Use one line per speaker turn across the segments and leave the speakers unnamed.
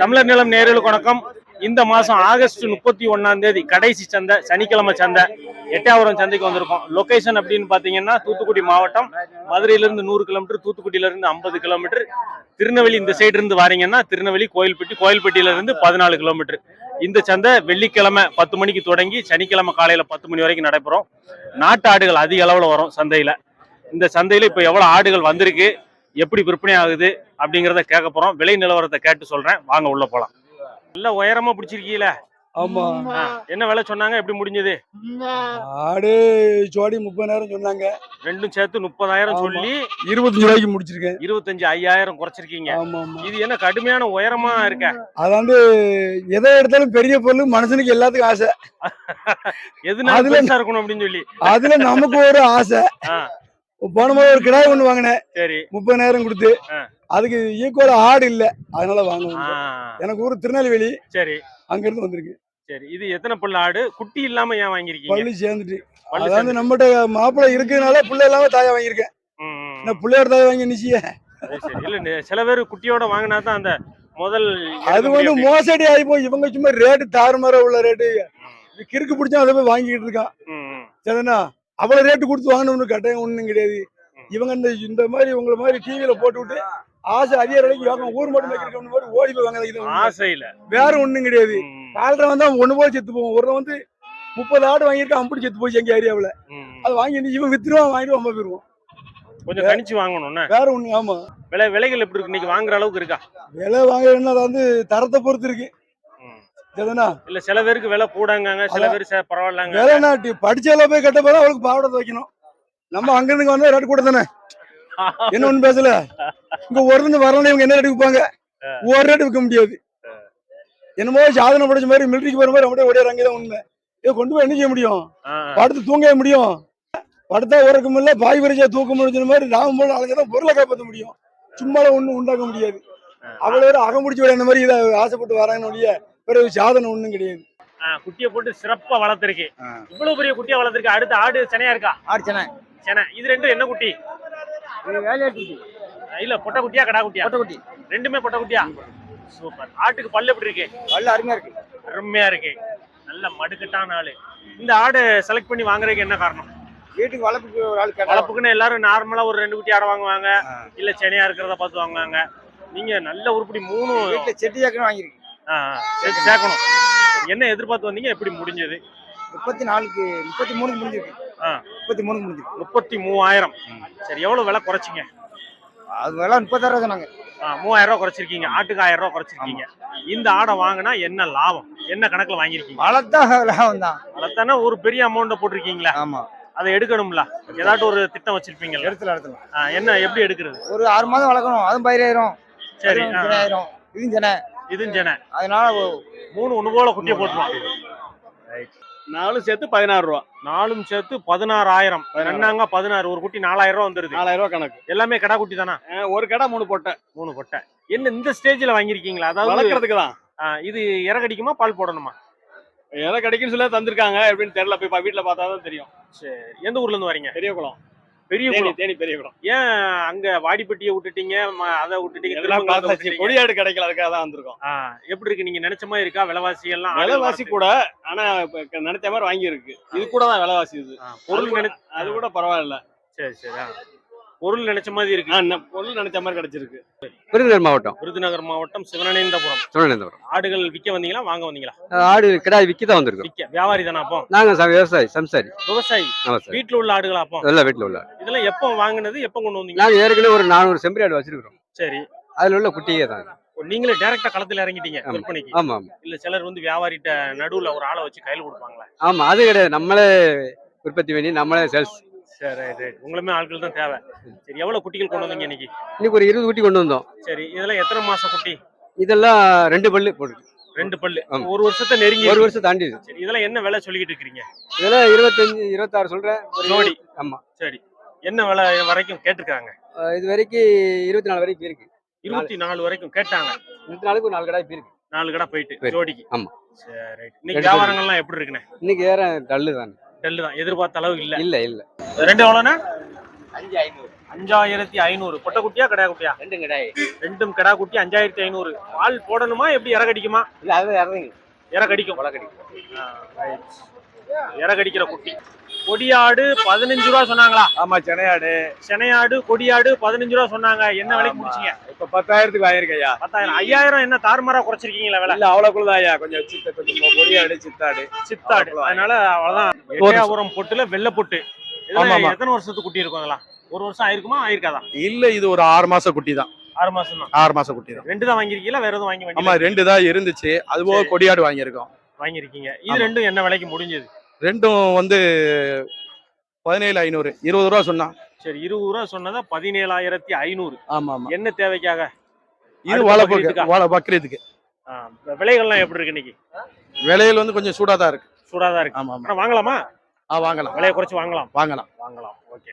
தமிழர் நிலம் நேரலுக்கு வணக்கம். இந்த மாசம் ஆகஸ்ட் முப்பத்தி ஒண்ணாம் தேதி கடைசி சந்தை சனிக்கிழமை சந்தை எட்டாவரம் சந்தைக்கு வந்திருக்கோம். லொகேஷன் அப்படின்னு பாத்தீங்கன்னா தூத்துக்குடி மாவட்டம் மதுரையிலேருந்து நூறு கிலோமீட்டர் தூத்துக்குடியிலிருந்து ஐம்பது கிலோமீட்டர். திருநெல்வேலி இந்த சைடு இருந்து வாரீங்கன்னா திருநெல்வேலி கோயில்பட்டி கோயில்பட்டியிலிருந்து பதினாலு கிலோமீட்டர். இந்த சந்தை வெள்ளிக்கிழமை பத்து மணிக்கு தொடங்கி சனிக்கிழமை காலையில பத்து மணி வரைக்கும் நடைபெறும். நாட்டு ஆடுகள் அதிக அளவுல வரும் சந்தையில. இந்த சந்தையில இப்ப எவ்வளவு ஆடுகள் வந்திருக்கு? எப்படி விற்பனை ஆகுது அப்படிங்கிறத கேட்க போறோம். விலை நிலவரத்தை கேட்டு சொல்றேன். வாங்க உள்ள போலாம். நல்ல உயரமா பிடிச்சிருக்கீல?
ஆமா.
என்ன விலை சொன்னாங்க? எப்படி முடிஞ்சது?
ஆடு ஜோடி முப்பதாயிரம் சொன்னாங்க.
ரெண்டும் சேர்த்து முப்பதாயிரம். சொல்லி
இருபத்தஞ்சு ரூபாய்க்கு முடிச்சிருக்கேன்.
இருபத்தஞ்சு ஐயாயிரம் குறைச்சிருக்கீங்க. இது என்ன கடுமையான உயரமா இருக்க?
அதாண்டு எதை எடுத்தாலும் பெரிய பொருள் மனுஷனுக்கு எல்லாத்துக்கும் ஆசை.
எதுனால
அதுல-
இருக்கணும் அப்படின்னு சொல்லி.
அதுல நமக்கு ஒரு ஆசை. போன முறை ஒரு கிடாய் ஒண்ணு வாங்கினேன்.
சரி.
முப்பதாயிரம் கொடுத்து. அதுக்கு ஈக்குவல் ஆடு இல்ல. அதனால வாங்க
ஆ,
எனக்கு ஊர் திருநெல்வேலி.
சரி.
அங்க இருந்து வந்திருக்கு.
சரி. இது எத்தனை பல்லு ஆடு? குட்டி இல்லாம ஏன் வாங்கிருக்கீங்க
பள்ளி சேர்ந்துட்டு. அதாவது நம்மகிட்ட மாப்பிள்ளை இருக்கிறதுனால பிள்ளை இல்லாம தாயா வாங்கியிருக்கேன். நான் பிள்ளையோட தாயா வாங்கி நிச்சய.
இல்ல சில பேர் குட்டியோட வாங்கினா தான் அந்த முதல்
அது வந்து மோசடி ஆகி போய் இவங்க சும்மா ரேட்டு தாறுமாற உள்ள ரேட்டு கிறுக்கு பிடிச்சா அதை போய் வாங்கிக்கிட்டு இருக்கான். சரிண்ணா அவ்வளவு ரேட்டு கொடுத்து வாங்கணும்னு கட்டாயம் ஒண்ணும் கிடையாது. இவங்க இந்த இந்த மாதிரி உங்களை மாதிரி டிவியில போட்டு விட்டு ஆசை அதிக விலைக்கு வாங்க ஊர் மட்டும் வைக்கிற மாதிரி ஓடி போய் வாங்க.
ஆசையில.
வேற ஒண்ணும் கிடையாது. காலரை வந்து ஒண்ணு போய் செத்து போவான். ஒரு வந்து முப்பது ஆடு வாங்கியிருக்கான் அம்புடி செத்து போச்சு எங்க ஏரியாவுல. அது வாங்கி இவன் வித்துருவான் வாங்கிட்டு அம்மா போயிருவான்
கொஞ்சம் கணிச்சு வாங்கணும்னா
வேற ஒண்ணு ஆமா.
விலை விலைகள் எப்படி இருக்கு? இன்னைக்கு வாங்குற அளவுக்கு இருக்கா?
விலை வாங்குறதுன்னா அது வந்து தரத்தை பொறுத்து இருக்கு.
இல்ல சில பேருக்கு விலை கூடங்காங்க சில பேர் பரவாயில்லங்க.
வேலை நாட்டி படிச்சால போய் கட்ட போதா அவளுக்கு பாவடை வைக்கணும் நம்ம அங்க இருந்து வந்தா ரேட் கூட தானே என்ன ஒண்ணு பேசல? இங்க ஒரு இருந்து வரணும் இவங்க என்ன ரேட்டு விற்பாங்க ஒரு ரேட்டு விற்க முடியாது. என்னமோ சாதனை படிச்ச மாதிரி மிலிட்டரிக்கு போற மாதிரி அப்படியே ஓடிறாங்க தான் உண்மை. இதை கொண்டு போய் என்ன செய்ய முடியும்? படுத்து தூங்கவே முடியும். படுத்தா உறக்கம் இல்ல பாய் வரிசையா தூக்க முடிஞ்ச மாதிரி ராம போல அழைச்சதான் பொருளை காப்பாற்ற முடியும். சும்மால ஒண்ணும் உண்டாக்க முடியாது. அவ்வளவு பேர் அகமுடிச்சு விட இந்த மாதிரி இதை ஆசைப்பட்டு வராங்கன்னு ஒழிய பிறகு சாதனை ஒண்ணும் கிடையாது.
குட்டியை போட்டு சிறப்பா வளர்த்திருக்கு. இவ்வளவு பெரிய குட்டியா வளர்த்திருக்கு. அடுத்த ஆடு செனையா இருக்கா?
ஆடிச்சனே
செனை. இது ரெண்டும் என்ன குட்டி? இல்ல பொட்டை குட்டியா கடா குட்டியா?
கொட்டக்குட்டி
ரெண்டுமே பொட்டை குட்டியா? சூப்பர். ஆட்டுக்கு பல்லு எப்படி இருக்கு?
நல்ல அருமையா இருக்கு.
அருமையா இருக்கு. நல்ல மடுக்கட்டான ஆளு. இந்த ஆடு செலக்ட் பண்ணி வாங்குறதுக்கு என்ன காரணம்?
வீட்டுக்கு வளர்ப்புக்கு ஒரு ஆள் கேட்டா
வளர்ப்புக்குன்னு எல்லாரும் நார்மலா ஒரு ரெண்டு குட்டி ஆடை வாங்குவாங்க. இல்ல சென்னையா இருக்கிறத பார்த்து வாங்குவாங்க. நீங்க நல்ல உருப்படி மூணு
வீட்டுல செட்டி
ஆ, சேர்த்து சேர்க்கணும் என்ன எதிர்பார்த்து வந்தீங்க? எப்படி முடிஞ்சது?
முப்பத்தி நாலுக்கு முப்பத்தி மூணுக்கு முடிஞ்சிருக்கு. முப்பத்தி மூணுக்கு முடிஞ்சிருக்கு.
முப்பத்தி மூவாயிரம் சரி எவ்வளவு விலை குறைச்சிங்க?
அது வேலை முப்பத்தாயிரம் சொன்னாங்க.
மூவாயிரம் ரூபாய் குறைச்சிருக்கீங்க. ஆட்டுக்கு ஆயிரம் ரூபாய் குறைச்சிருக்கீங்க. இந்த ஆடை வாங்கினா என்ன லாபம்? என்ன கணக்குல வாங்கியிருக்கீங்க?
வளர்த்தா லாபம் தான்.
அதைத்தானே ஒரு பெரிய அமௌண்ட்டை போட்டிருக்கீங்களா?
ஆமா.
அதை எடுக்கணும்ல? ஏதாட்டும் ஒரு திட்டம் வச்சிருப்பீங்கல்ல?
எடுத்துல எடுத்துல
என்ன எப்படி எடுக்கிறது?
ஒரு ஆறு மாதம் வளர்க்கணும். அதுவும் பயிராயிரம்
சரி.
ஆயிரம். இதுவும்
இதுவும் சென்னை
அதனால
மூணு ஒண்ணு போல குட்டியை போட்டுருவான்
நாலும் சேர்த்து பதினாறு ரூபா
நாலும் சேர்த்து பதினாறாயிரம்.
பதினாறு.
ரெண்டாங்க பதினாறு. ஒரு குட்டி நாலாயிரம் ரூபா வந்துருது.
நாலாயிரம் ரூபா கணக்கு.
எல்லாமே கடா குட்டி தானா?
ஒரு கடை மூணு பொட்டை.
மூணு கொட்டை என்ன இந்த ஸ்டேஜ்ல வாங்கிருக்கீங்களா அதாவது
வளர்க்கறதுக்கு தான்.
இது இறகடிக்குமா பால் போடணுமா?
எதை கிடைக்குன்னு சொல்லி தந்திருக்காங்க எப்படின்னு தெரியல. போய் வீட்டுல பார்த்தா தான் தெரியும்.
சரி. எந்த ஊர்ல இருந்து வரீங்க?
பெரிய குளம்
பெரிய குளம்.
தேனி பெரிய குளம்.
ஏன் அங்க வாடிப்பட்டியை விட்டுட்டீங்க? அதை விட்டுட்டீங்க திருமங்கலத்தை
பார்த்தாச்சு. கொடியாடு கிடைக்கல அதுக்காக தான் வந்திருக்கோம்.
எப்படி இருக்கு? நீங்க நினைச்ச மாதிரி இருக்கா? விலைவாசி எல்லாம்
விலைவாசி கூட ஆனா நினைச்ச மாதிரி வாங்கி இருக்கு இது கூட தான் விலைவாசி இது.
பொருள்
அது கூட பரவாயில்ல.
சரி சரி. பொருள் நினைச்ச மாதிரி இருக்கு.
பொருள் நினைச்ச மாதிரி கிடைச்சிருக்கு.
விருதுநகர் மாவட்டம்.
விருதுநகர் மாவட்டம் சிவனேந்தபுரம்
திருவனந்தபுரம்
ஆடுகள் விற்க வந்தீங்களா வாங்க வந்தீங்களா?
ஆடு கிடாய் விற்க தான் வந்திருக்கோம்.
விற்க. வியாபாரி தானே அப்போ?
நாங்க விவசாயி சம்சாரி.
விவசாயி. வீட்டுல உள்ள ஆடுகளா அப்போ?
எல்லா வீட்டில் உள்ள
இதெல்லாம் எப்போ வாங்குனது எப்போ கொண்டு வந்தீங்க?
நாங்க ஏற்கனவே ஒரு நானூறு செம்பரி ஆடு வச்சிருக்கிறோம்.
சரி.
அதுல உள்ள குட்டியே தான்
நீங்களே டைரக்டா களத்துல இறங்கிட்டீங்க
ஆமா.
விற்பனைக்கு.
ஆமா ஆமா.
இல்ல சிலர் வந்து வியாபாரிட்ட நடுவுல ஒரு ஆளை வச்சு கையில கொடுப்பாங்களா?
ஆமா அது கிடையாது. நம்மளே உற்பத்தி பண்ணி நம்மளே சேல்ஸ்
சரி ரைட் ரைட் உங்களுமே ஆட்கள் தான் தேவை. சரி எவ்வளவு குட்டிகள் கொண்டு வந்தீங்க இன்னைக்கு?
இன்னைக்கு ஒரு இருபது குட்டி கொண்டு வந்தோம்.
சரி இதெல்லாம் எத்தனை மாச குட்டி?
இதெல்லாம் ரெண்டு பல்லு போட்டு
ரெண்டு பல்லு. ஒரு வருஷத்தை நெருங்கி
ஒரு
இருக்கு.
வருஷம் தாண்டி
சரி இதெல்லாம் என்ன விலை சொல்லிக்கிட்டு இருக்கீங்க
இதெல்லாம் இருபத்தஞ்சு இருபத்தாறு சொல்றேன். ஒரு
ஜோடி.
ஆமா.
சரி என்ன விலை வரைக்கும் கேட்டிருக்காங்க?
இது வரைக்கும் இருபத்தி நாலு வரைக்கும் போயிருக்கு.
இருபத்தி நாலு வரைக்கும் கேட்டாங்க.
இருபத்தி நாளுக்கு ஒரு நாலு கடாய் போயிருக்கு.
நாலு கடை போயிட்டு. ஜோடிக்கு.
ஆமா.
சரி ரைட் இன்னைக்கு வியாபாரங்கள்லாம் எப்படி இருக்குண்ணே?
இன்னைக்கு வேற டல்லு தான்
டல்லு தான். எதிர்பார்த்த அளவு இல்ல.
இல்ல இல்ல.
ரெண்டு எவ்வளோண்ணா?
அஞ்சு ஐநூறு.
அஞ்சாயிரத்தி ஐநூறு. பொட்டை குட்டியா கடா குட்டியா?
ரெண்டும் கிடையாது
ரெண்டும் கடா குட்டி அஞ்சாயிரத்தி ஐநூறு. பால் போடணுமா எப்படி இற கடிக்குமா
இல்ல அது இறங்குங்க.
இற கடிக்கும்
கொலை கடிக்கும்
இற கடிக்கிற குட்டி. கொடியாடு பதினஞ்சு ரூபா சொன்னாங்களா?
ஆமா சென்னையாடு.
செனையாடு கொடியாடு பதினஞ்சு ரூபா சொன்னாங்க. என்ன விலைக்கு முடிச்சீங்க?
இப்ப பத்தாயிரத்துக்கு வாங்கிருக்கேன் ஐயா
பத்தாயிரம். ஐயாயிரம் என்ன தாறுமாறா குறைச்சிருக்கீங்களா விலை?
இல்ல அவ்வளவுக்குள்ளதான் ஐயா. கொஞ்சம் சித்த கொஞ்சம் கொடியாடு சித்தாடு.
சித்தாடு. அதனால அவ்வளவுதான். எட்டையாபுரம் பொட்டுல வெள்ளை பொட்டு. எத்தனை வருஷத்துக்கு குட்டி இருக்கும் ஒரு வருஷம் ஆயிருக்குமா ஆயிருக்காதா?
இல்ல இது ஒரு ஆறு மாச குட்டி தான்.
ஆறு மாசம் தான்.
ஆறு மாச குட்டி தான்.
ரெண்டு தான் வாங்கிருக்கீங்களா வேற எதுவும் வாங்கி
ஆமா ரெண்டு தான் இருந்துச்சு. அது போக. கொடியாடு வாங்கியிருக்கோம்.
வாங்கிருக்கீங்க இது. ரெண்டும் என்ன விலைக்கு முடிஞ்சது?
ரெண்டும் வந்து பதினேழு ஐநூறு இருபது ரூபா சொன்னான்.
சரி இருபது ரூபா சொன்னதா பதினேழாயிரத்தி ஐநூறு.
ஆமா ஆமா.
என்ன தேவைக்காக?
இது
அடுத்த
வாழை
பக்ரீத்துக்கா? விலைகள்லாம் எப்படி இருக்கு இன்னைக்கு?
விலையில் வந்து கொஞ்சம் சூடா தான் இருக்கு.
சூடாதான் இருக்கு.
ஆமா
வாங்கலாமா?
ஆ வாங்கலாம்.
விலையை குறைச்சு வாங்கலாம்.
வாங்கலாம்.
வாங்கலாம் ஓகே.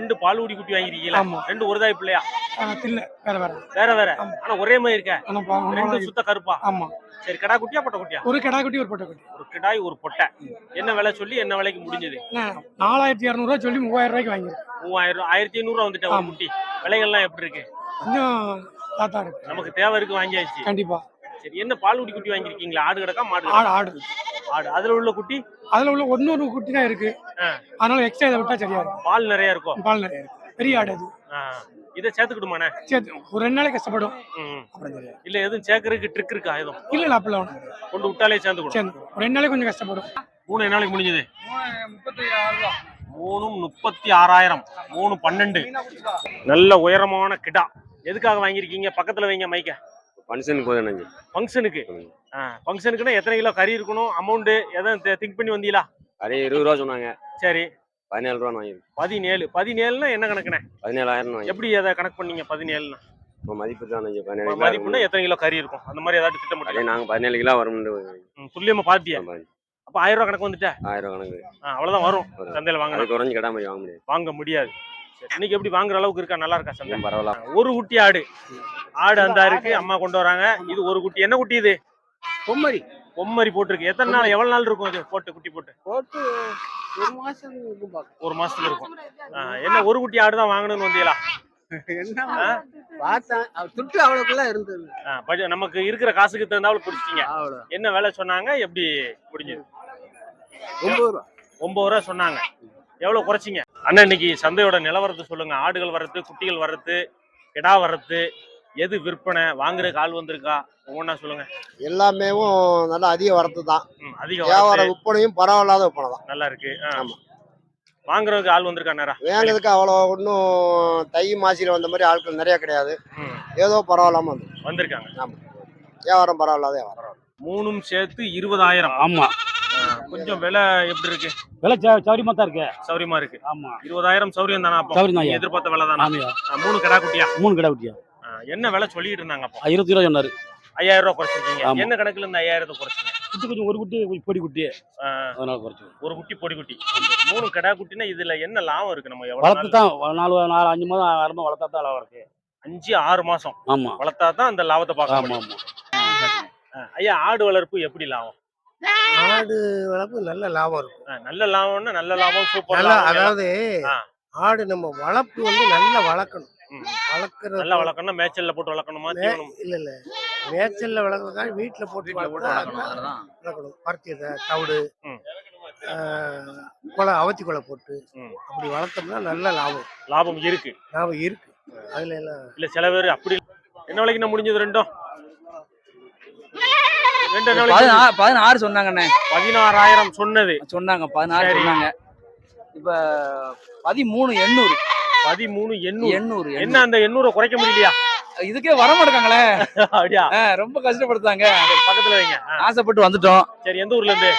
ரெண்டு பால்குடி குட்டி வாங்கிருக்கீங்களா. ரெண்டு ஒரு தாய் பிள்ளையா
வேற வேற.
வேற வேற. ஆனா ஒரே மாதிரி இருக்க. ரெண்டு சுத்த கருப்பா?
ஆமா.
சரி கடா குட்டியா பொட்டை குட்டியா?
ஒரு கிடா குட்டி ஒரு பொட்டை குட்டி.
ஒரு கிடாய் ஒரு பொட்டை. என்ன விலை சொல்லி என்ன விலைக்கு முடிஞ்சது?
நாலாயிரத்தி இரநூறுவா சொல்லி மூவாயிரம் ரூபாய்க்கு வாங்கிருக்கேன்
மூவாயிரம் ஆயிரத்தி ஐநூறுவா வந்துட்டு ஒரு
ஆமா.
குட்டி. விலைகள்லாம் எப்படி இருக்கு?
கொஞ்சம் தாத்தா இருக்கு.
நமக்கு தேவை இருக்கு வாங்கியாச்சு.
கண்டிப்பா.
சரி என்ன பால்குடி குட்டி வாங்கிருக்கீங்களா ஆடு கிடக்கா மாடு?
ஆடு ஆடு.
ஆடு. அதுல உள்ள குட்டி?
அதுல உள்ள ஒன்னொரு குட்டி தான் இருக்கு. அதனால எக்ஸ்ட்ரா இதை விட்டா சரியா இருக்கும்.
பால் நிறைய இருக்கும்.
பால் நிறைய இருக்கு. பெரிய ஆடு அது.
இதை சேர்த்துக்கிடுமாண்ணே?
சரி ஒரு ரெண்டு நாளைக்கு கஷ்டப்படும்.
இல்ல எதுவும் சேர்க்கறதுக்கு ட்ரிக் இருக்கா எதுவும்?
இல்ல இல்ல கிடையாது.
கொண்டு விட்டாலே சேர்ந்து
ஒரு ரெண்டு நாளைக்கு கொஞ்சம் கஷ்டப்படும்.
மூணு நாளைக்கு முடிஞ்சது? மூணு முப்பத்தி ஆறாயிரம் மூணு பன்னெண்டு. நல்ல உயரமான கிடா. எதுக்காக வாங்கியிருக்கீங்க? பக்கத்துல வைங்க மைக்க.
ஃபங்க்ஷனுக்கு போதும்
ஃபங்க்ஷனுக்கு. ஃபங்க்ஷனுக்குன்னா எத்தனை கிலோ கறி இருக்கணும்? அமௌண்ட் எதுவும் திங்க் பண்ணி வந்தீங்களா?
அதே இருபது ரூபா சொன்னாங்க.
சரி.
பதினேழு ரூபா வாங்கிருக்கேன்
பதினேழு. பதினேழுனா என்ன கணக்குண்ணே?
பதினேழாயிரம் வாங்கி
எப்படி அதை கணக்கு பண்ணீங்க பதினேழுனா?
மதிப்பு தான் பதினேழு
மதிப்புனா. எத்தனை கிலோ கறி இருக்கும்? அந்த மாதிரி ஏதாவது
அதே
திட்டமிட்டு
நாங்க பதினேழு கிலோ வரும்னு.
ம், துல்லியமா பாத்தியா? அப்ப ஆயிரம் ரூபாய் கணக்கு வந்துட்டா?
ஆயிரம் ரூபா கணக்கு.
ஆ, அவ்வளவுதான் வரும்.
வரும்.
சந்தையில வாங்கணும்
குறைஞ்சு கடை மாதிரி வாங்க முடியாது.
வாங்க முடியாது. இன்னைக்கு எப்படி வாங்குற அளவுக்கு இருக்கா? நல்லா இருக்கா சந்தை
பரவாயில்ல.
ஒரு குட்டி ஆடு. ஆடு அந்த இருக்கு அம்மா கொண்டு வராங்க. இது ஒரு குட்டி. என்ன குட்டி இது?
பொம்மரி.
பொம்மரி போட்டிருக்கு. எத்தனை நாள் எவ்வளவு நாள் இருக்கும் இது போட்டு குட்டி போட்டு.
போட்டு ஒரு மாசம்.
ஒரு மாசத்துக்கு இருக்கும். என்ன ஒரு குட்டி ஆடு தான் வாங்கணும்னு வந்தீங்களா? நமக்கு இருக்கிற காசுக்கு தகுந்தாப்புல பிடிச்சிட்டீங்க.
அவ்வளவு.
என்ன விலை சொன்னாங்க? எப்படி முடிஞ்சது?
ஒன்பது ரூபா.
ஒன்பது ரூபா சொன்னாங்க. எவ்வளவு குறைச்சிங்க? அண்ணா இன்னைக்கு சந்தையோட நிலவரத்தை சொல்லுங்க. ஆடுகள் வர்றது குட்டிகள் வர்றது கிடா வர்றது எது விற்பனை? வாங்குறதுக்கு ஆள் வந்திருக்கா? ஒவ்வொன்றா சொல்லுங்க.
எல்லாமே நல்லா அதிக வரத்து தான்.
ம், அதிக
வியாபார
வரத்து
விற்பனையும் பரவாயில்லாத விற்பனை தான்.
நல்லா இருக்கு. ஆ.
ஆமா.
வாங்குறதுக்கு ஆள் வந்திருக்கா நேரா?
வேங்கிறதுக்கு அவ்வளோ ஒன்றும் தை மாசியில் வந்த மாதிரி ஆட்கள் நிறைய கிடையாது.
ம்,
ஏதோ பரவாயில்லாம வந்து
வந்திருக்காங்க.
வியாபாரம் பரவாயில்லாத வியாபாரம்
மூணும் சேர்த்து இருபதாயிரம்.
ஆமா.
கொஞ்சம் விலை எப்படி இருக்கு?
விலை சௌரியமா தான் இருக்கு.
சௌரியமா இருக்கு.
ஆமா.
இருபதாயிரம் சௌரியம் தானா
சௌரியம் தான்.
எதிர்பார்த்த விலை தானா? மூணு கடா குட்டியா?
மூணு கடை குட்டியா.
என்ன விலை சொல்லிட்டு இருந்தாங்க அப்போ?
இருபத்தி ரூபா சொன்னாரு.
ஐயாயிரம் ரூபாய் குறைச்சிருக்கீங்க. என்ன கணக்குல இருந்து ஐயாயிரத்தை குறைச்சிங்க?
குட்டி கொஞ்சம் ஒரு குட்டி கொஞ்சம் பொடி குட்டி. அதனால குறைச்சு
ஒரு குட்டி பொடி குட்டி. மூணு கடா குட்டினா இதுல என்ன லாபம் இருக்கு நம்ம
வளர்த்து? தான் நாலு நாலு அஞ்சு மாதம் ஆறு மாதம் வளர்த்தா தான் லாபம் இருக்கு.
அஞ்சு ஆறு மாசம்.
ஆமா.
வளர்த்தா தான் அந்த லாபத்தை பார்க்க
ஆமா
முடியும்.
ஆமா.
ஆ, ஐயா ஆடு வளர்ப்பு எப்படி லாபம்?
ஆடு வளர்ப்பு நல்ல லாபம் இருக்கும்.
நல்ல லாபம்னா நல்ல லாபம் சூப்பர்
நல்லா
லாபம்.
அதாவது. ஆடு நம்ம வளர்ப்பு வந்து நல்லா வளர்க்கணும்.
ம்.
வளர்க்கறது
நல்லா வளர்க்கணும்னா மேய்ச்சல்ல போட்டு வளர்க்கணுமா?
இல்ல இல்ல. மேய்ச்சல்ல வளர்க்கறதுக்காக வீட்டுல போட்டு வளர்க்கணும். பருத்தி தவிடு கொலை அவத்தி கொலை போட்டு
ம்.
அப்படி வளர்த்தோம்னா நல்ல லாபம்.
லாபம் இருக்கு.
லாபம் இருக்கு. அதுல எல்லாம்
இல்ல சில பேர் அப்படி என்ன விலைக்கு நான் முடிஞ்சது ரெண்டும்?
பதினாறு சொன்னாங்கண்ணே?
பதினாறாயிரம் சொன்னது.
சொன்னாங்க பதினாறு. சொன்னாங்க. இப்ப பதிமூணு எண்ணூறு.
பதிமூணு எண்ணூறு.
எண்ணூறு
என்ன அந்த எண்ணூறை குறைக்க முடியலையா?
இதுக்கே வர மாட்டாங்களே
அப்படியா?
ரொம்ப கஷ்டப்படுத்தாங்க.
பக்கத்துல வைங்க.
ஆசைப்பட்டு வந்துட்டோம்.
சரி எந்த ஊர்ல இருந்து?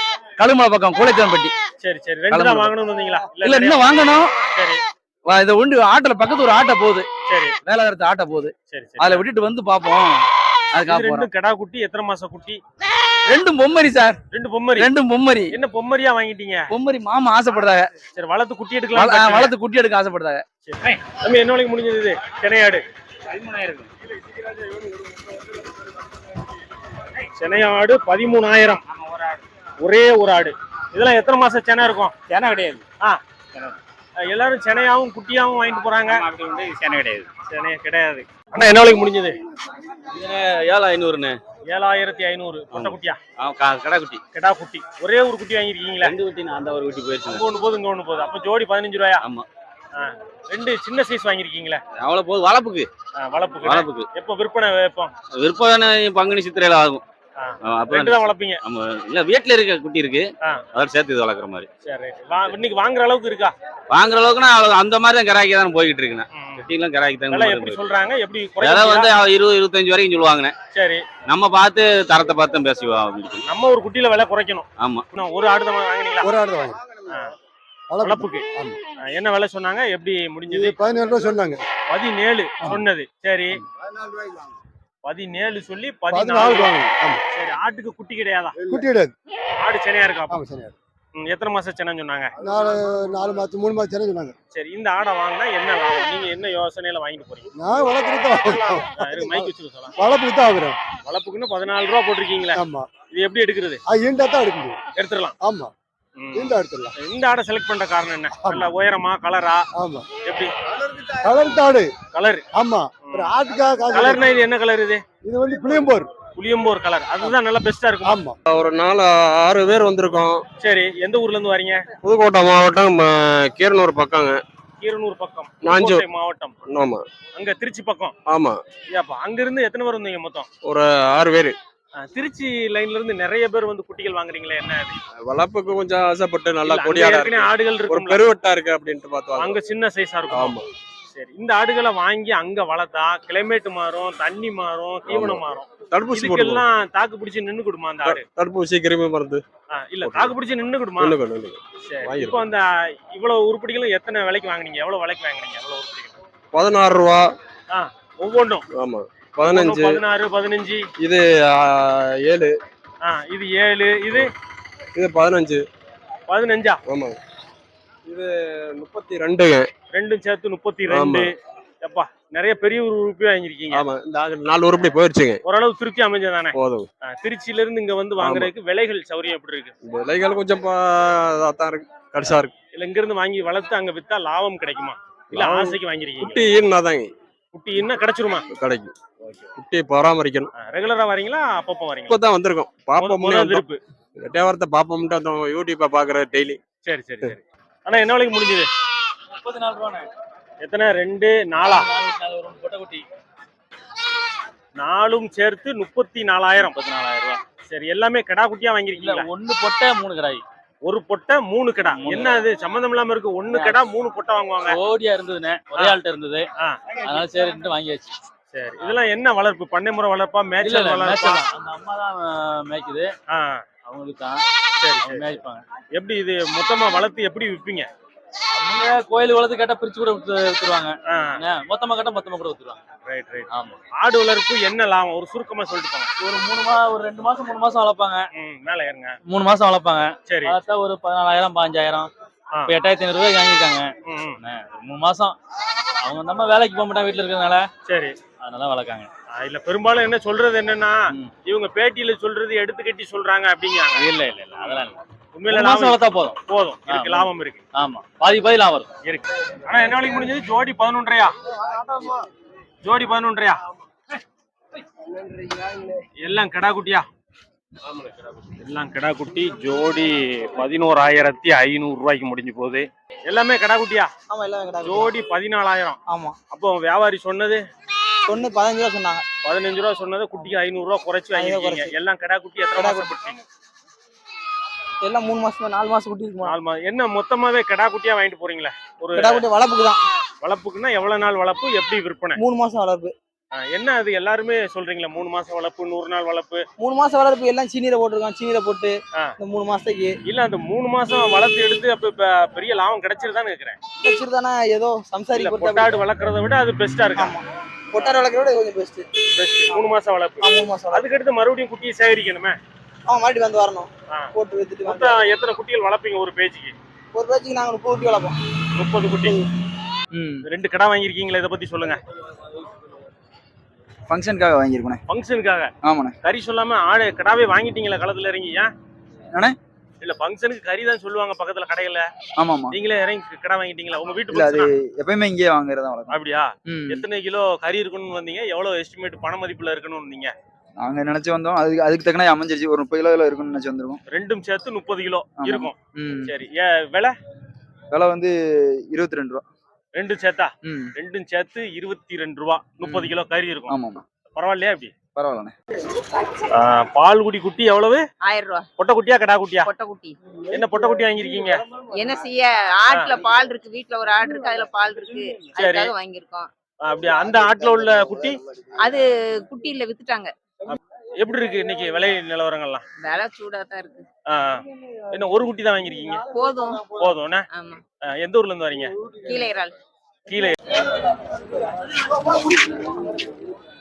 கழுமலை பக்கம் கூலைத்தேன்பட்டி
சரி சரி ரெண்டு தான். வாங்கணும்னு வந்தீங்களா?
இல்ல இன்னும் வாங்கணும்.
சரி.
இதை உண்டு ஆட்டோல பக்கத்து ஒரு ஆட்டோ போகுது.
சரி.
வேலாதரத்து ஆட்டோ போகுது.
சரி சரி.
அதுல விட்டுட்டு வந்து பாப்போம் போறோம்
ரெண்டும் கடா குட்டி எத்தனை மாசம் குட்டி?
ரெண்டும் பொம்மரி சார்.
ரெண்டு பொம்மரி.
ரெண்டும் பொம்மரி.
என்ன பொம்மரியா வாங்கிட்டீங்க?
பொம்மரி மாமா ஆசைப்படுறாங்க.
சரி வளர்த்து குட்டி எடுக்கலாம்.
வளர்த்து குட்டி எடுக்க ஆசைப்படுறாங்க.
சரி. தம்பி என்ன விலைக்கு முடிஞ்சது இது? சென்னையாடு. சென்னையாடு பதிமூணாயிரம். ஒரே ஒரு ஆடு. இதெல்லாம் எத்தனை மாசம் சென்னை இருக்கும்?
சேனை கிடையாது.
ஆ. எல்லாரும் சென்னையாவும் குட்டியாவும் வாங்கிட்டு போறாங்க.
அப்படி வந்து சேனை கிடையாது.
சென்னை கிடையாது. அண்ணா என்ன விலைக்கு முடிஞ்சது?
ஏழு ஐநூறுண்ணே
ஏழாயிரத்தி ஐநூறு. பொட்டை குட்டியா
கடை குட்டி
கிடா குட்டி ஒரே ஒரு குட்டி வாங்கியிருக்கீங்களா?
ரெண்டு குட்டி நான் அந்த ஒரு குட்டி போயிடுச்சு
அங்க ஒண்ணு போகுது இங்க ஒண்ணு போகுது அப்ப ஜோடி பதினஞ்சு ரூபாயா?
ஆமா.
ஆ, ரெண்டு சின்ன சைஸ் வாங்கியிருக்கீங்களா?
அவ்வளவு போகுது வளப்புக்கு.
கடை.
வளப்புக்கு.
எப்போ விற்பனை வைப்போம்
விற்பனை பங்குனி சித்திரையில ஆகும்.
வளர்ப்பீங்க?
இல்ல வீட்டுல இருக்க குட்டி இருக்கு. அதோட சேர்த்து இது வளர்க்குற மாதிரி.
இன்னைக்கு வாங்குற அளவுக்கு இருக்கா?
வாங்குற அளவுக்குன்னா அந்த மாதிரி தான் கிராக்கி தான் போய்கிட்டு இருக்குண்ணே குட்டிலாம் கிராக்கி தான்
எப்படி. சொல்றாங்க? எப்படி
விலை வந்து இருபது இருபத்தஞ்சு வரைக்கும் சொல்லுவாங்கண்ணே.
சரி.
நம்ம பார்த்து தரத்தை பார்த்து தான் பேசி வாங்கிக்கணும்.
நம்ம ஒரு குட்டியில விலை குறைக்கணும்.
ஆமா.
ஒரு ஆடு தான் வாங்கினீங்களா?
ஒரு ஆடு வாங்கி
வளர்ப்புக்கு. என்ன விலை சொன்னாங்க? எப்படி முடிஞ்சது?
பதினேழு ரூபா சொன்னாங்க.
பதினேழு. சொன்னது. சரி. பதினேழு சொல்லி
பதினாலு
சரி ஆட்டுக்கு குட்டி கிடையாதா?
குட்டி கிடையாது.
ஆடு சென்னையா இருக்கா
ஆமா சரி
ம், எத்தனை மாசம் சென்னைன்னு சொன்னாங்க?
நாலு நாலு மாதம் மூணு மாதம் சென்னை சொன்னாங்க.
சரி இந்த ஆடை வாங்கினா என்ன லாபம்? நீங்க என்ன யோசனையில வாங்கிட்டு போறீங்க?
நான் வளர்க்குறது தான்
மைக் வச்சுக்க சொல்லலாம்.
வளர்ப்புக்கு தான் ஆகுறேன்
வளர்ப்புக்குன்னு பதினாலு ரூபா போட்டிருக்கீங்களா.
ஆமா.
இது எப்படி எடுக்கிறது?
அது ஈண்டா தான் எடுக்க முடியும்.
எடுத்துடலாம்.
ஆமா. ஈண்டா எடுத்துடலாம்.
இந்த ஆடை செலக்ட் பண்ற காரணம் என்ன? நல்ல உயரமா கலரா
ஆமா.
எப்படி?
கலர் தாடு.
கலர்
ஆமா. ஒரு ஆட்டுக்காக
கலர்னா இது என்ன கலர் இது?
இது வந்து புளியம்போர்
புளியம்போர் கலர் அதுதான் நல்லா பெஸ்டா இருக்கும்?
ஆமா.
ஒரு நாலு ஆறு பேர் வந்திருக்கோம்.
சரி எந்த ஊர்ல இருந்து வரீங்க?
புதுக்கோட்டை மாவட்டம் கீரனூர் பக்கங்க.
கீரனூர் பக்கம். புதுக்கோட்டை மாவட்டம்.
ஆமா.
அங்க திருச்சி பக்கம்.
ஆமா.
ஏப்பா அங்க இருந்து எத்தனை பேர் வந்தீங்க மொத்தம்?
ஒரு ஆறு பேர்.
திருச்சி லைன்ல இருந்து நிறைய பேர் வந்து குட்டிகள் வாங்குறீங்களே என்ன
வளர்ப்புக்கு கொஞ்சம் ஆசைப்பட்டு நல்லா கொடியாடா இருக்கு.
ஆடுகள்
ஒரு
இருக்கும்
பெருவெட்டா இருக்கு அப்படின்ட்டு பார்த்தோம்
அங்க சின்ன சைஸா இருக்கும்?
ஆமா.
சரி. இந்த ஆடுகளை வாங்கி அங்க வளர்த்தா கிளைமேட் மாறும் தண்ணி மாறும் தீவனம் மாறும்.
தடுப்பூசி
இதுக்கெல்லாம் தாக்கு பிடிச்சி நின்னுக்கிடுமா அந்த ஆடு?
தடுப்பூசி கிருமி மருந்து.
இல்ல தாக்கு பிடிச்சி
ஒண்ணுக்கு ஒண்ணு
சரி. இப்போ அந்த இவ்வளவு உருப்படிகளும் எத்தனை விலைக்கு வாங்குனீங்க? எவ்வளவு விலைக்கு வாங்குனீங்க? எவ்வளவு உருப்படிகள்?
பதினாறு ரூபா.
ஒவ்வொன்றும்?
ஆமா. பதினஞ்சு.
பதினாறு பதினஞ்சு?
இது ஏழு.
இது ஏழு இது?
இது பதினஞ்சு.
பதினஞ்சா?
ஆமா. இது முப்பத்தி ரெண்டுங்க
ரெண்டும் சேர்த்து முப்பத்தி ரெண்டு எப்பா நிறைய பெரிய ஒரு உறுப்பி வாங்கியிருக்கீங்க.
ஆமா இந்த நாலு உருப்படி போயிருச்சுங்க.
ஓரளவு திருப்தி அமைஞ்சதானே?
போதும்.
திருச்சியில இருந்து இங்க வந்து வாங்குறதுக்கு விலைகள் சௌரியம் எப்படி இருக்கு?
விலைகள் கொஞ்சம் தான் இருக்கு. கடிசா இருக்கு.
இல்ல இங்க இருந்து வாங்கி வளர்த்து அங்க வித்தா லாபம் கிடைக்குமா? இல்ல ஆசைக்கு வாங்கிருக்கீங்க
குட்டி ஈனாதாங்க
குட்டி என்ன கிடைச்சிருமா?
கிடைக்கும். குட்டியை பராமரிக்கணும்.
ரெகுலரா வரீங்களா? அப்பப்போ வரீங்களா?
இப்பதான் வந்திருக்கோம். பாப்போம்
முத விருப்பு
எட்டையாவரத்தை பாப்போம்ட்டு அந்த யூடியூப்பை பாக்குற டெய்லி.
சரி சரி சரி. ஆனா என்ன விலைக்கு முடிஞ்சது?
முப்பத்தி நாலு ரூபாண்ணே.
எத்தனை? ரெண்டு நாலா?
ஒரு பொட்டை குட்டி.
நாலும் சேர்த்து முப்பத்தி நாலாயிரம்.
முப்பத்தி நாலாயிரம் ரூபா.
சரி எல்லாமே கிடா குட்டியா வாங்கிருக்கீங்களா
ஒண்ணு பொட்டை மூணு கடாய்.
ஒரு பொட்டை மூணு கிடா. என்ன அது? சம்மந்தம் இல்லாம இருக்கு. ஒண்ணு கிடா மூணு பொட்டை வாங்குவாங்க.
ஓடியா இருந்ததுண்ணே. ஒரே ஆள்கிட்ட இருந்தது. அதனால சரின்ட்டு வாங்கியாச்சு.
சரி இதெல்லாம் என்ன வளர்ப்பு? பண்ணை முறை வளர்ப்பா மேய்ச்சல் வளர்ப்பா?
அந்த அம்மா தான் மேய்க்குது. அவங்களுக்கு? தான்
சரி சரி.
மேய்ப்பாங்க.
எப்படி இது மொத்தமா வளர்த்து எப்படி விப்பீங்க
அவங்க கோயில் வளர்த்து கேட்டா பிரிச்சு கூட வித்து வித்துருவாங்க. மொத்தமா கேட்டா மொத்தமா கூட வித்துருவாங்க.
ரைட் ரைட்
ஆமா.
ஆடு வளர்ப்பு என்ன லாபம்? ஒரு சுருக்கமா சொல்லிட்டு போங்க.
ஒரு மூணு மா ஒரு ரெண்டு மாசம் மூணு மாசம் வளர்ப்பாங்க.
மேல ஏறுங்க.
மூணு மாசம் வளர்ப்பாங்க.
சரி.
வளர்த்தா ஒரு பதினாலாயிரம் பாஞ்சாயிரம். இப்ப எட்டாயிரத்தி ஐநூறு ரூபாய்க்கு வாங்கியிருக்காங்க. மூணு மாசம். அவங்க நம்ம வேலைக்கு போக மாட்டாங்க வீட்டுல இருக்கிறதுனால.
சரி.
அதனால வளர்க்காங்க.
ஆ, இல்ல பெரும்பாலும் என்ன சொல்றது என்னன்னா. இவங்க பேட்டியில சொல்றது எடுத்து கட்டி சொல்றாங்க அப்படிங்கிறாங்க.
இல்ல இல்ல இல்ல அதெல்லாம் இல்ல.
உண்மையில லாபம்
வளர்த்தா போதும்.
போதும். இருக்கு லாபம் இருக்கு.
ஆமா. பாதி பாதி லாபம்
இருக்கு. ஆனா என்ன வரைக்கும் முடிஞ்சது? ஜோடி பதினொன்றையா ஜோடி பதினொன்றையா எல்லாம் கிடா குட்டியா? எல்லாம் கிடா குட்டி. ஜோடி பதினோராயிரத்தி ஐநூறு ரூபாய்க்கு முடிஞ்சு போகுது. எல்லாமே கிடா குட்டியா?
ஆமா எல்லாம்
ஜோடி பதினாலாயிரம்.
ஆமா.
அப்போ வியாபாரி சொன்னது
ஒண்ணு பதினஞ்சு ரூபா சொன்னாங்க.
பதினஞ்சு ரூபா சொன்னது குட்டிக்கு ஐநூறு ரூபா குறைச்சு வாங்கிருக்கீங்க எல்லாம் கிடா குட்டி எத்தனை
கிடா
மாசம் குட்டி.
எல்லாம் மூணு மாசம் நாலு மாசம் குட்டி இருக்குமா?
நாலு மா- என்ன மொத்தமாவே கிடா குட்டியா வாங்கிட்டு போறீங்களா? ஒரு
கிடா குட்டி வளர்ப்புக்கு தான்.
வளர்ப்புக்குன்னா எவ்வளவு நாள் வளர்ப்பு எப்படி விற்பனை?
மூணு மாசம் வளர்ப்பு.
என்ன அது எல்லாருமே சொல்றீங்களா மூணு மாசம் வளர்ப்பு நூறு நாள் வளர்ப்பு?
மூணு மாசம் வளர்ப்பு எல்லாம் சீனியில போட்டிருக்கோம் சீனியில போட்டு. இந்த மூணு மாசத்துக்கு.
இல்ல அந்த மூணு மாசம் வளர்த்து எடுத்து அப்ப பெரிய லாபம் கிடைச்சிருதான்னு இருக்கிறேன்
வச்சிருந்தானா ஏதோ சம்சாரி
பொட்டாடு வளர்க்கறத விட அது பெஸ்டா இருக்கு?
வளர்க்கறத விட கொஞ்சம் பெஸ்ட்
பெஸ்ட் மூணு மாசம் வளர்ப்பு.
மூணு மாசம் வளர்ப்பு.
அதுக்கு அடுத்து மறுபடியும் குட்டியை சேகரிக்கணுமே?
அவன் மறுபடியும் வந்து வரணும்.
ஆ.
போட்டு வித்துட்டு வந்து.
மொத்தம் எத்தனை குட்டிகள் வளர்ப்பீங்க ஒரு பேஜுக்கு?
ஒரு பேச்சுக்கு நாங்க முப்பது குட்டி வளர்ப்போம்.
முப்பது குட்டி.
ம்.
ரெண்டு கடை வாங்கியிருக்கீங்களா? இதை பத்தி சொல்லுங்க.
ஃபங்க்ஷனுக்காக வாங்கியிருக்கோண்ணே.
ஃபங்க்ஷனுக்காக
ஆமாண்ணே.
கறி சொல்லாம ஆடு கடாவே வாங்கிட்டீங்களா களத்துல இறங்கி ஏன்?
என்னண்ணே?
இல்ல ஃபங்க்ஷனுக்கு கறி தான் சொல்லுவாங்க பக்கத்துல கடையில
ஆமாமா
நீங்களே இறங்கி கடை வாங்கிட்டீங்களா? உங்க வீட்டு
இல்ல அது எப்பயுமே இங்கேயே வாங்குறதா வழக்கம்?
அப்படியா. எத்தனை கிலோ கறி இருக்கணும்னு வந்தீங்க? எவ்வளவு எஸ்டிமேட் பண மதிப்புல இருக்கணும்னு வந்தீங்க
நாங்க நினைச்சு வந்தோம். அதுக்கு அதுக்கு தக்கன அமைஞ்சிருச்சு ஒரு முப்பது கிலோ இருக்கும்னு நினைச்சு வந்திருக்கோம்.
ரெண்டும் சேர்த்து முப்பது கிலோ
ஆமா.
இருக்கும். சரி. ஏ விலை?
விலை வந்து இருபத்தி ரெண்டு ரூபா.
ரெண்டும் சேர்த்தா? ரெண்டும் சேர்த்து இருபத்தி ரெண்டு ரூபா. முப்பது கிலோ கறி இருக்கும்.
ஆமாமா
பரவாயில்லையா இப்படி?
பரவாயில்லண்ணே.
பால்குடி குட்டி எவ்வளவு?
ஆயிரம் ரூபா
பொட்டை குட்டியா கடா குட்டியா
கொட்டை குட்டி
என்ன பொட்டை குட்டி வாங்கியிருக்கீங்க?
என்ன செய்ய? ஆட்டுல பால் இருக்கு வீட்ல ஒரு ஆடு இருக்கு அதுல பால் இருக்கு. அதுக்காக வாங்கியிருக்கோம்.
அப்படியா? அந்த ஆட்டுல உள்ள குட்டி?
அது குட்டியில வித்துட்டாங்க.
எப்படி இருக்கு இன்னைக்கு விலை நிலவரங்கள்லாம்?
விலை சூடா தான் இருக்கு.
என்ன ஒரு குட்டி தான் வாங்கியிருக்கீங்க?
போதும்.
போதும் எந்த ஊர்ல இருந்து வரீங்க?
கீழே இறால்.
கீழே.